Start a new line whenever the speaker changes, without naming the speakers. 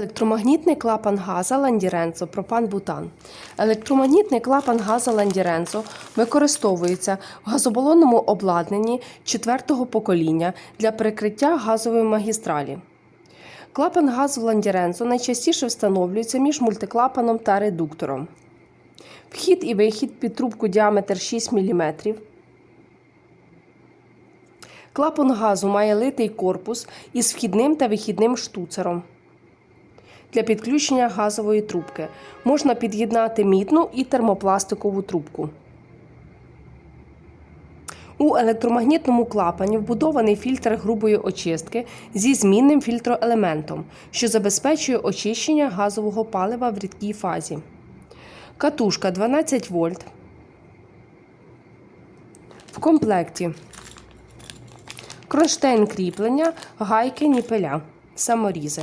Електромагнітний клапан газа Ландіренцо пропан-бутан. Електромагнітний клапан газа Ландіренцо використовується в газобалонному обладнанні четвертого покоління для перекриття газової магістралі. Клапан газу Ландіренцо найчастіше встановлюється між мультиклапаном та редуктором. Вхід і вихід під трубку діаметр 6 мм. Клапан газу має литий корпус із вхідним та вихідним штуцером. Для підключення газової трубки можна під'єднати мідну і термопластикову трубку. У електромагнітному клапані вбудований фільтр грубої очистки зі змінним фільтроелементом, що забезпечує очищення газового палива в рідкій фазі. Катушка 12 вольт. В комплекті кронштейн кріплення, гайки, ніпеля, саморізи.